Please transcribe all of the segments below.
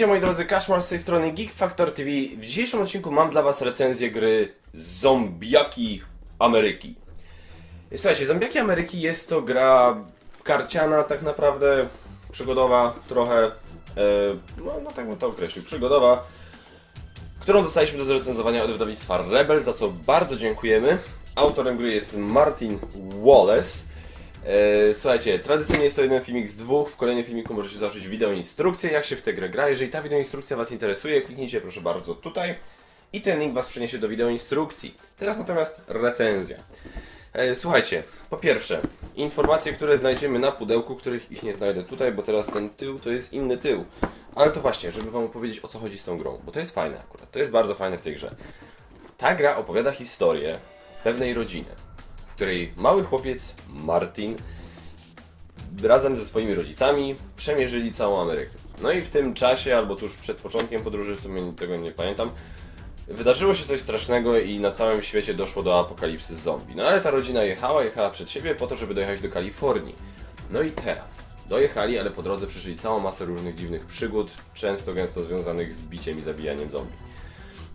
Witajcie moi drodzy, Kaszmar z tej strony Geek Factor TV. W dzisiejszym odcinku mam dla was recenzję gry Zombiaki Ameryki. Słuchajcie, Zombiaki Ameryki jest to gra karciana tak naprawdę, przygodowa trochę, e, no, no tak bym to określił, przygodowa, którą dostaliśmy do zrecenzowania od wydawnictwa Rebel, za co bardzo dziękujemy. Autorem gry jest Martin Wallace. E, Słuchajcie, tradycyjnie jest to jeden filmik z dwóch. W kolejnym filmiku możecie zobaczyć wideo instrukcję, jak się w tę grę gra. Jeżeli ta wideo instrukcja Was interesuje, kliknijcie proszę bardzo tutaj i ten link Was przeniesie do wideo instrukcji. Teraz natomiast recenzja. E, Słuchajcie, po pierwsze, informacje, które znajdziemy na pudełku, których ich nie znajdę tutaj, bo teraz ten tył to jest inny tył. Ale to właśnie, żeby Wam opowiedzieć o co chodzi z tą grą, bo to jest fajne akurat, to jest bardzo fajne w tej grze. Ta gra opowiada historię pewnej rodziny, której mały chłopiec Martin razem ze swoimi rodzicami przemierzyli całą Amerykę. No i w tym czasie, albo tuż przed początkiem podróży, w sumie tego nie pamiętam, wydarzyło się coś strasznego i na całym świecie doszło do apokalipsy zombie. No ale ta rodzina jechała, jechała przed siebie po to, żeby dojechać do Kalifornii. No i teraz dojechali, ale po drodze przyszli całą masę różnych dziwnych przygód, często gęsto związanych z biciem i zabijaniem zombie.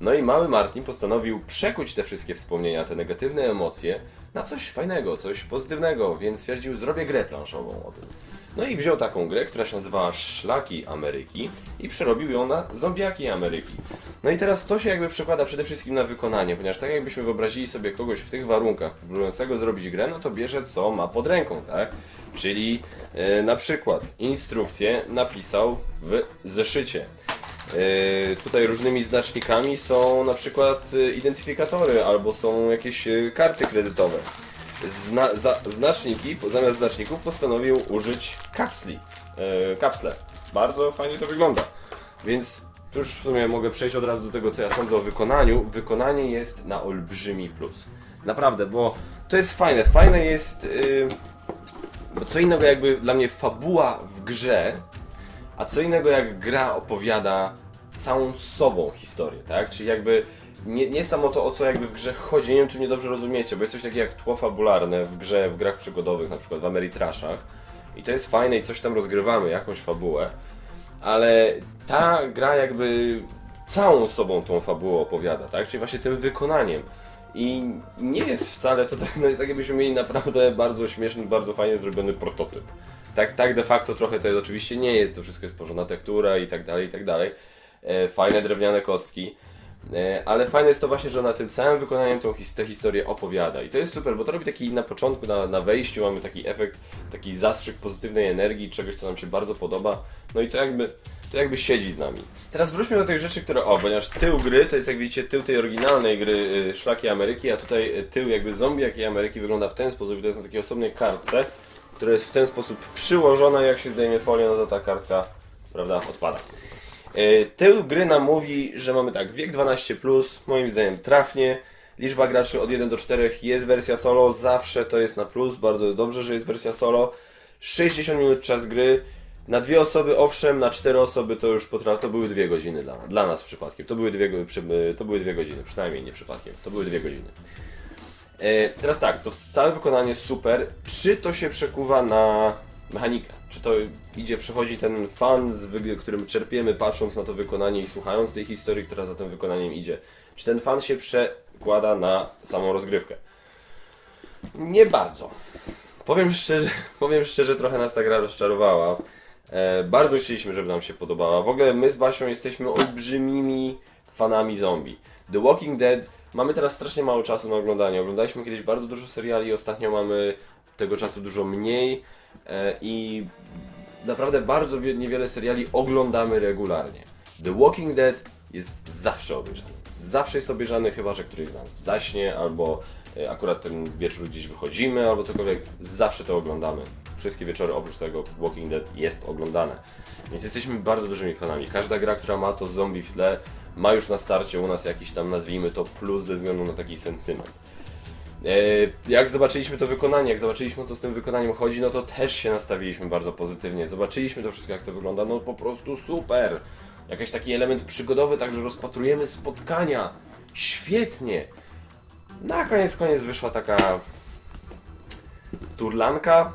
No i mały Martin postanowił przekuć te wszystkie wspomnienia, te negatywne emocje na coś fajnego, coś pozytywnego, więc stwierdził, zrobię grę planszową o tym. No i wziął taką grę, która się nazywała Szlaki Ameryki i przerobił ją na Zombiaki Ameryki. No i teraz to się jakby przekłada przede wszystkim na wykonanie, ponieważ tak jakbyśmy wyobrazili sobie kogoś w tych warunkach, próbującego zrobić grę, no to bierze co ma pod ręką, tak? Czyli e, na przykład instrukcję napisał w zeszycie. E, Tutaj różnymi znacznikami są na przykład e, identyfikatory albo są jakieś e, karty kredytowe. Zna, za, znaczniki, zamiast znaczników postanowił użyć kapsli. Kapsle. Bardzo fajnie to wygląda. Więc już w sumie mogę przejść od razu do tego, co ja sądzę o wykonaniu. Wykonanie jest na olbrzymi plus. Naprawdę, bo to jest fajne. Fajne jest. Yy, bo co innego jakby dla mnie fabuła w grze, a co innego jak gra opowiada całą sobą historię, tak? Czyli jakby nie, nie samo to, o co jakby w grze chodzi, nie wiem czy mnie dobrze rozumiecie, bo jest coś takiego jak tło fabularne w grze, w grach przygodowych, na przykład w Ameritrashach i to jest fajne i coś tam rozgrywamy, jakąś fabułę, ale ta gra jakby całą sobą tą fabułę opowiada, tak? Czyli właśnie tym wykonaniem. I nie jest wcale to tak, no jest tak jakbyśmy mieli naprawdę bardzo śmieszny, bardzo fajnie zrobiony prototyp. Tak, tak de facto trochę to jest, oczywiście nie jest, to wszystko jest porządna tektura i tak dalej, i tak dalej. E, fajne drewniane kostki. E, Ale fajne jest to właśnie, że ona tym całym wykonaniem tą his- tę historię opowiada. I to jest super, bo to robi taki na początku, na, na wejściu mamy taki efekt, taki zastrzyk pozytywnej energii, czegoś, co nam się bardzo podoba. No i to jakby, to jakby siedzi z nami. Teraz wróćmy do tych rzeczy, które, o, ponieważ tył gry, to jest jak widzicie tył tej oryginalnej gry y, Szlaki Ameryki, a tutaj y, tył jakby zombie jakiej Ameryki wygląda w ten sposób, i to jest na takiej osobnej kartce, która jest w ten sposób przyłożona, jak się zdejmie folię, no to ta kartka, prawda, odpada. E, Tył gry nam mówi, że mamy tak, wiek 12+, moim zdaniem trafnie, liczba graczy od 1 do 4, jest wersja solo, zawsze to jest na plus, bardzo dobrze, że jest wersja solo, 60 minut czas gry, na dwie osoby owszem, na cztery osoby to już potra- to były dwie godziny dla, dla nas przypadkiem, to były, dwie, to były dwie godziny, przynajmniej nie przypadkiem, to były dwie godziny. E, teraz tak, to całe wykonanie super. Czy to się przekuwa na mechanikę? Czy to idzie, przychodzi ten fan, z którym czerpiemy patrząc na to wykonanie i słuchając tej historii, która za tym wykonaniem idzie? Czy ten fan się przekłada na samą rozgrywkę? Nie bardzo. Powiem szczerze, powiem szczerze, trochę nas ta gra rozczarowała. E, bardzo chcieliśmy, żeby nam się podobała. W ogóle my z Basią jesteśmy olbrzymimi fanami zombie. The Walking Dead mamy teraz strasznie mało czasu na oglądanie. Oglądaliśmy kiedyś bardzo dużo seriali, ostatnio mamy tego czasu dużo mniej i naprawdę bardzo wie- niewiele seriali oglądamy regularnie. The Walking Dead jest zawsze obejrzany. Zawsze jest obejrzany, chyba że któryś z nas zaśnie, albo e, akurat ten wieczór gdzieś wychodzimy, albo cokolwiek. Zawsze to oglądamy. Wszystkie wieczory oprócz tego Walking Dead jest oglądane. Więc jesteśmy bardzo dużymi fanami. Każda gra, która ma to zombie w tle, ma już na starcie u nas jakiś tam, nazwijmy to, plus ze względu na taki sentyment. E, Jak zobaczyliśmy to wykonanie, jak zobaczyliśmy co z tym wykonaniem chodzi, no to też się nastawiliśmy bardzo pozytywnie. Zobaczyliśmy to wszystko jak to wygląda, no po prostu super. Jakiś taki element przygodowy, także rozpatrujemy spotkania. Świetnie. Na koniec koniec wyszła taka turlanka.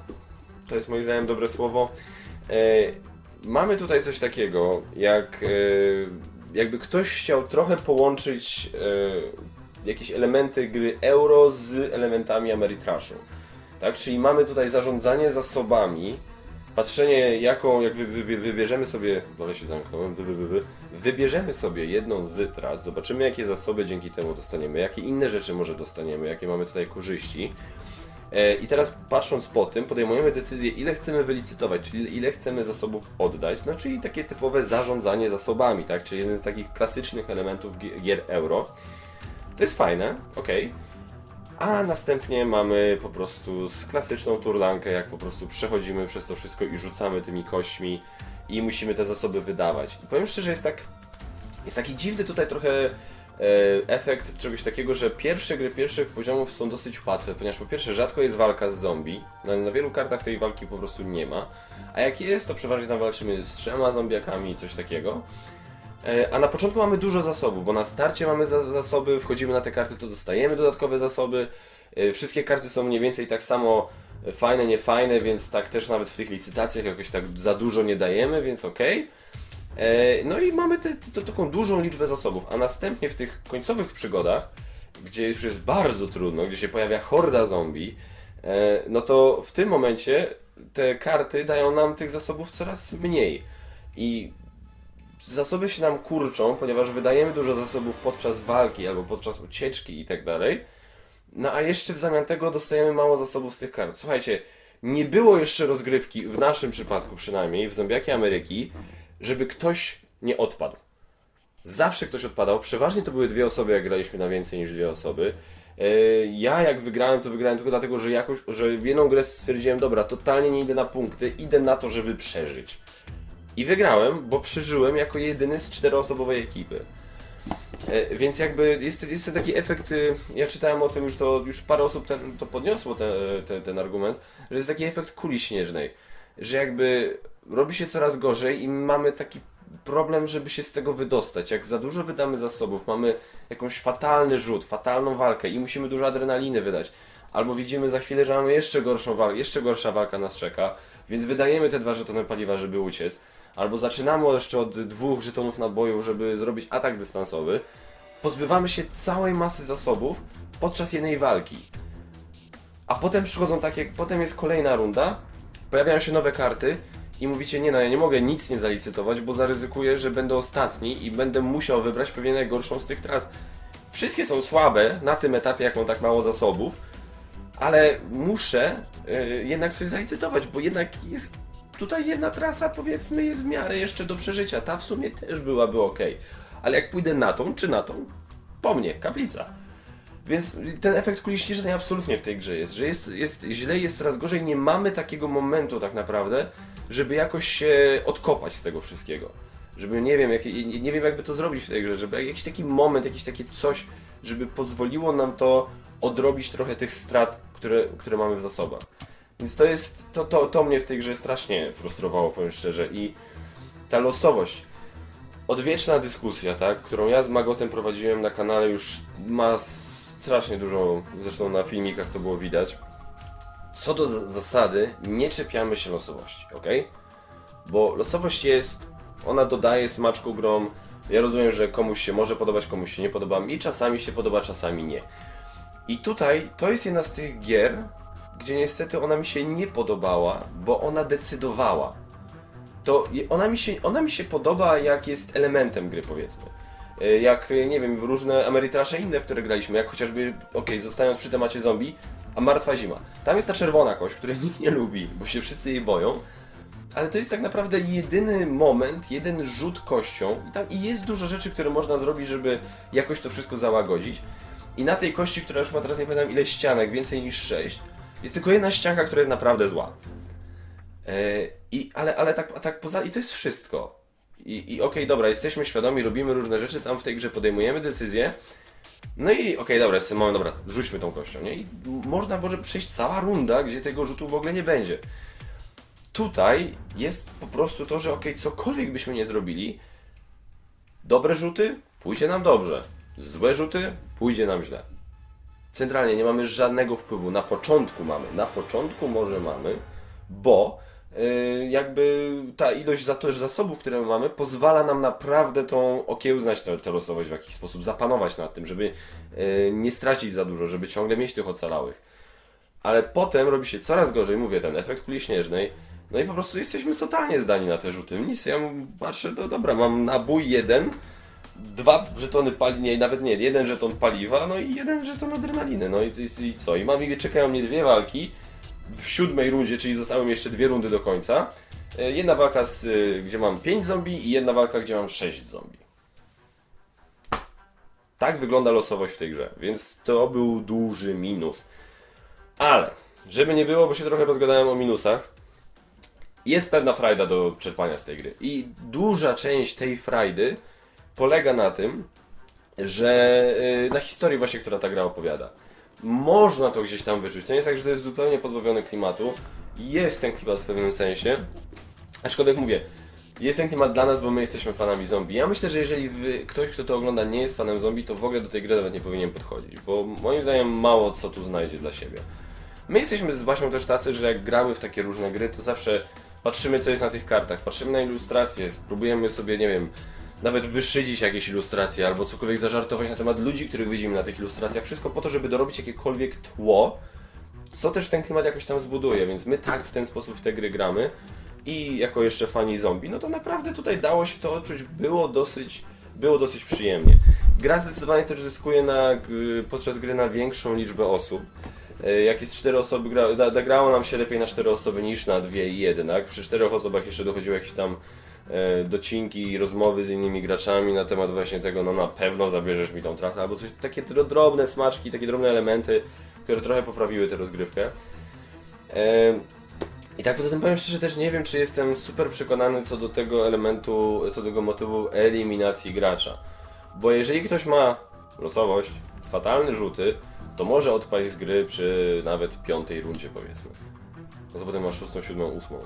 To jest moim zdaniem dobre słowo. E, mamy tutaj coś takiego, jak e, jakby ktoś chciał trochę połączyć jakieś elementy gry euro z elementami Ameritrashu. Tak? Czyli mamy tutaj zarządzanie zasobami, patrzenie jaką, jak wy, wy, wybierzemy sobie, ale się zamknąłem, wy, wy, wy, wy, wybierzemy sobie jedną z tras, zobaczymy jakie zasoby dzięki temu dostaniemy, jakie inne rzeczy może dostaniemy, jakie mamy tutaj korzyści. E, I teraz patrząc po tym, podejmujemy decyzję, ile chcemy wylicytować, czyli ile chcemy zasobów oddać, no czyli takie typowe zarządzanie zasobami, tak? Czyli jeden z takich klasycznych elementów gi- gier euro. To jest fajne, ok. A następnie mamy po prostu klasyczną turlankę, jak po prostu przechodzimy przez to wszystko i rzucamy tymi kośćmi i musimy te zasoby wydawać. I powiem szczerze, jest tak. Jest taki dziwny tutaj trochę e, efekt czegoś takiego, że pierwsze gry pierwszych poziomów są dosyć łatwe, ponieważ po pierwsze rzadko jest walka z zombie, na, na wielu kartach tej walki po prostu nie ma, a jak jest, to przeważnie tam walczymy z trzema zombiakami i coś takiego. E, A na początku mamy dużo zasobów, bo na starcie mamy za zasoby, wchodzimy na te karty, to dostajemy dodatkowe zasoby. E, Wszystkie karty są mniej więcej tak samo fajne, niefajne, więc tak też nawet w tych licytacjach jakoś tak za dużo nie dajemy, więc okej. E, No i mamy te, te, taką dużą liczbę zasobów, a następnie w tych końcowych przygodach, gdzie już jest bardzo trudno, gdzie się pojawia horda zombie, no to w tym momencie te karty dają nam tych zasobów coraz mniej. I zasoby się nam kurczą, ponieważ wydajemy dużo zasobów podczas walki albo podczas ucieczki i tak dalej. No a jeszcze w zamian tego dostajemy mało zasobów z tych kart. Słuchajcie, nie było jeszcze rozgrywki, w naszym przypadku przynajmniej, w Zombiaki Ameryki, żeby ktoś nie odpadł. Zawsze ktoś odpadał. Przeważnie to były dwie osoby, jak graliśmy na więcej niż dwie osoby. E, Ja jak wygrałem, to wygrałem tylko dlatego, że jakoś, że w jedną grę stwierdziłem, dobra, totalnie nie idę na punkty, idę na to, żeby przeżyć. I wygrałem, bo przeżyłem jako jedyny z czteroosobowej ekipy. E, Więc jakby jest, jest ten taki efekt, y, ja czytałem o tym już, to już parę osób ten, to podniosło ten, ten, ten argument, że jest taki efekt kuli śnieżnej, że jakby robi się coraz gorzej i mamy taki problem, żeby się z tego wydostać. Jak za dużo wydamy zasobów, mamy jakąś fatalny rzut, fatalną walkę i musimy dużo adrenaliny wydać, albo widzimy za chwilę, że mamy jeszcze gorszą walkę, jeszcze gorsza walka nas czeka, więc wydajemy te dwa żetony paliwa, żeby uciec, albo zaczynamy jeszcze od dwóch żetonów naboju, żeby zrobić atak dystansowy, pozbywamy się całej masy zasobów podczas jednej walki. A potem przychodzą takie, potem jest kolejna runda, pojawiają się nowe karty i mówicie, nie no, ja nie mogę nic nie zalicytować, bo zaryzykuję, że będę ostatni i będę musiał wybrać pewnie najgorszą z tych tras. Wszystkie są słabe na tym etapie, jak mam tak mało zasobów, ale muszę y, jednak coś zalicytować, bo jednak jest tutaj jedna trasa, powiedzmy, jest w miarę jeszcze do przeżycia. Ta w sumie też byłaby ok. Ale jak pójdę na tą czy na tą, po mnie, kaplica. Więc ten efekt kuli śnieżnej absolutnie w tej grze jest, że jest, jest źle, jest coraz gorzej, nie mamy takiego momentu tak naprawdę, żeby jakoś się odkopać z tego wszystkiego. Żeby, nie wiem, jak, nie wiem jakby to zrobić w tej grze, żeby jakiś taki moment, jakieś takie coś, żeby pozwoliło nam to odrobić trochę tych strat, które, które mamy w zasobach. Więc to jest, to, to, to mnie w tej grze strasznie frustrowało, powiem szczerze. I ta losowość, odwieczna dyskusja, tak, którą ja z Magotem prowadziłem na kanale już ma strasznie dużo, zresztą na filmikach to było widać. Co do za- zasady, nie czepiamy się losowości, ok? Bo losowość jest, ona dodaje smaczku grom. Ja rozumiem, że komuś się może podobać, komuś się nie podoba. Mi czasami się podoba, czasami nie. I tutaj to jest jedna z tych gier, gdzie niestety ona mi się nie podobała, bo ona decydowała. To ona mi się, ona mi się podoba, jak jest elementem gry, powiedzmy. E, Jak, nie wiem, różne Ameritrasze inne, w które graliśmy, jak chociażby, okej, zostając przy temacie zombie, a Martwa Zima. Tam jest ta czerwona kość, której nikt nie lubi, bo się wszyscy jej boją. Ale to jest tak naprawdę jedyny moment, jeden rzut kością i tam i jest dużo rzeczy, które można zrobić, żeby jakoś to wszystko załagodzić. I na tej kości, która już ma teraz nie pamiętam ile ścianek, więcej niż 6, jest tylko jedna ścianka, która jest naprawdę zła. E, I, ale, ale tak, tak poza... I to jest wszystko. I, i okej, dobra, jesteśmy świadomi, robimy różne rzeczy, tam w tej grze podejmujemy decyzje. No i okej, dobra, jest moment, dobra, rzućmy tą kością, nie? I można może przejść cała runda, gdzie tego rzutu w ogóle nie będzie. Tutaj jest po prostu to, że okej, cokolwiek byśmy nie zrobili, dobre rzuty, pójdzie nam dobrze. Złe rzuty, pójdzie nam źle. Centralnie nie mamy żadnego wpływu. Na początku mamy, na początku może mamy, bo y, jakby ta ilość zasobów, które mamy, pozwala nam naprawdę tą okiełznać tę, tę losowość w jakiś sposób, zapanować nad tym, żeby y, nie stracić za dużo, żeby ciągle mieć tych ocalałych. Ale potem robi się coraz gorzej, mówię, ten efekt kuli śnieżnej, no i po prostu jesteśmy totalnie zdani na te rzuty. Nic, ja patrzę, no dobra, mam nabój jeden, dwa żetony pali, nie, nawet nie, jeden żeton paliwa, no i jeden żeton adrenaliny, no i, i, i co? I mam, i czekają mnie dwie walki w siódmej rundzie, czyli zostały mi jeszcze dwie rundy do końca. E, Jedna walka, z, y, gdzie mam 5 zombie i jedna walka, gdzie mam 6 zombie. Tak wygląda losowość w tej grze, więc to był duży minus. Ale, żeby nie było, bo się trochę rozgadałem o minusach, jest pewna frajda do czerpania z tej gry. I duża część tej frajdy polega na tym, że y, na historii właśnie, która ta gra opowiada. Można to gdzieś tam wyczuć. To nie jest tak, że to jest zupełnie pozbawione klimatu. Jest ten klimat w pewnym sensie. Aczkolwiek mówię, jest ten klimat dla nas, bo my jesteśmy fanami zombie. Ja myślę, że jeżeli wy, ktoś, kto to ogląda, nie jest fanem zombie, to w ogóle do tej gry nawet nie powinien podchodzić, bo moim zdaniem mało co tu znajdzie dla siebie. My jesteśmy z Basią też tacy, że jak gramy w takie różne gry, to zawsze patrzymy, co jest na tych kartach, patrzymy na ilustracje, spróbujemy sobie, nie wiem, nawet wyszydzić jakieś ilustracje albo cokolwiek zażartować na temat ludzi, których widzimy na tych ilustracjach. Wszystko po to, żeby dorobić jakiekolwiek tło, co też ten klimat jakoś tam zbuduje, więc my tak w ten sposób w te gry gramy i jako jeszcze fani zombie, no to naprawdę tutaj dało się to odczuć, było dosyć, było dosyć przyjemnie. Gra zdecydowanie też zyskuje na, podczas gry na większą liczbę osób. E, Jak jest cztery osoby, gra, da, da, grało nam się lepiej na cztery osoby niż na dwie i jednak. Przy czterech osobach jeszcze dochodziły jakieś tam docinki i rozmowy z innymi graczami na temat właśnie tego, no na pewno zabierzesz mi tą trasę, albo coś, takie dro- drobne smaczki, takie drobne elementy, które trochę poprawiły tę rozgrywkę. E, I tak poza tym powiem szczerze, też nie wiem, czy jestem super przekonany co do tego elementu, co do tego motywu eliminacji gracza. Bo jeżeli ktoś ma losowość, fatalne rzuty, to może odpaść z gry przy nawet piątej rundzie powiedzmy. No to potem masz szóstą, siódmą, ósmą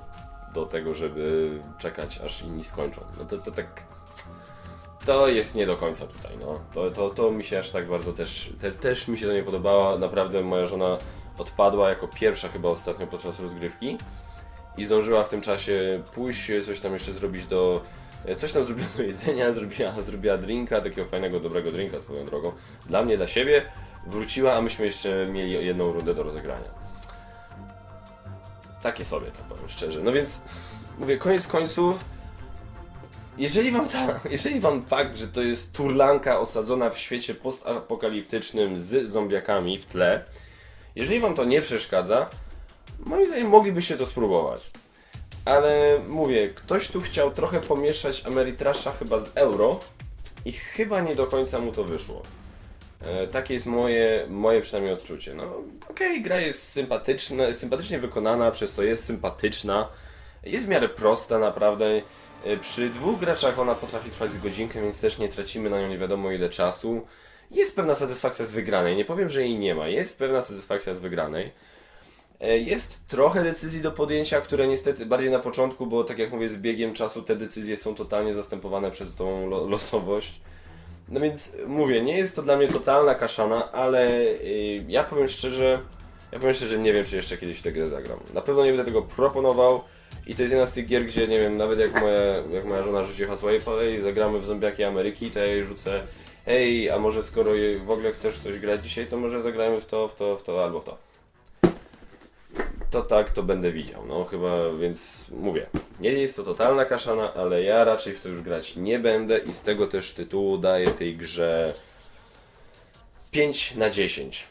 do tego, żeby czekać aż inni skończą. No to, to tak... To jest nie do końca tutaj, no. To, to, to mi się aż tak bardzo też... Te, też mi się to nie podobało. Naprawdę moja żona odpadła jako pierwsza chyba ostatnio podczas rozgrywki i zdążyła w tym czasie pójść, coś tam jeszcze zrobić do... Coś tam zrobiła do jedzenia, zrobiła, zrobiła drinka, takiego fajnego, dobrego drinka swoją drogą. Dla mnie, dla siebie. Wróciła, a myśmy jeszcze mieli jedną rundę do rozegrania. Takie sobie, tak powiem szczerze. No więc, mówię, koniec końców, jeżeli wam, ta, jeżeli wam fakt, że to jest turlanka osadzona w świecie postapokaliptycznym z zombiakami w tle, jeżeli wam to nie przeszkadza, moim zdaniem moglibyście to spróbować. Ale mówię, ktoś tu chciał trochę pomieszać Ameritrasza chyba z euro i chyba nie do końca mu to wyszło. E, takie jest moje, moje przynajmniej odczucie. No okej, gra jest sympatyczna, sympatycznie wykonana, przez co jest sympatyczna. Jest w miarę prosta naprawdę. E, Przy dwóch graczach ona potrafi trwać z godzinkę, więc też nie tracimy na nią nie wiadomo ile czasu. Jest pewna satysfakcja z wygranej. Nie powiem, że jej nie ma. Jest pewna satysfakcja z wygranej. E, Jest trochę decyzji do podjęcia, które niestety bardziej na początku, bo tak jak mówię, z biegiem czasu te decyzje są totalnie zastępowane przez tą lo losowość. No więc mówię, nie jest to dla mnie totalna kaszana, ale y, ja powiem szczerze, ja powiem szczerze, nie wiem, czy jeszcze kiedyś w tę grę zagram. Na pewno nie będę tego proponował i to jest jedna z tych gier, gdzie nie wiem, nawet jak moja, jak moja żona rzuci hasło, ej, zagramy w Zombiaki Ameryki, to ja jej rzucę, ej, a może skoro w ogóle chcesz coś grać dzisiaj, to może zagrajmy w to, w to, w to albo w to. To tak, to będę widział, no chyba, więc mówię, nie jest to totalna kaszana, ale ja raczej w to już grać nie będę i z tego też tytułu daję tej grze 5 na 10.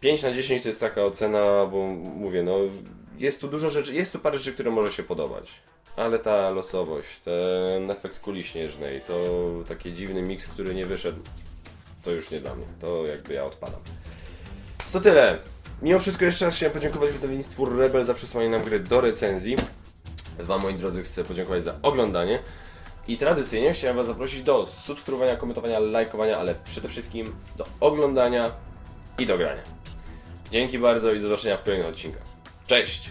5 na 10 to jest taka ocena, bo mówię, no jest tu dużo rzeczy, jest tu parę rzeczy, które może się podobać. Ale ta losowość, ten efekt kuli śnieżnej, to taki dziwny miks, który nie wyszedł, to już nie dla mnie. To jakby ja odpadam. To tyle. Mimo wszystko jeszcze raz chciałem podziękować wydawnictwu Rebel za przesłanie nam gry do recenzji. Wam, moi drodzy, chcę podziękować za oglądanie. I tradycyjnie chciałem Was zaprosić do subskrybowania, komentowania, lajkowania, ale przede wszystkim do oglądania i do grania. Dzięki bardzo i do zobaczenia w kolejnych odcinkach. Cześć!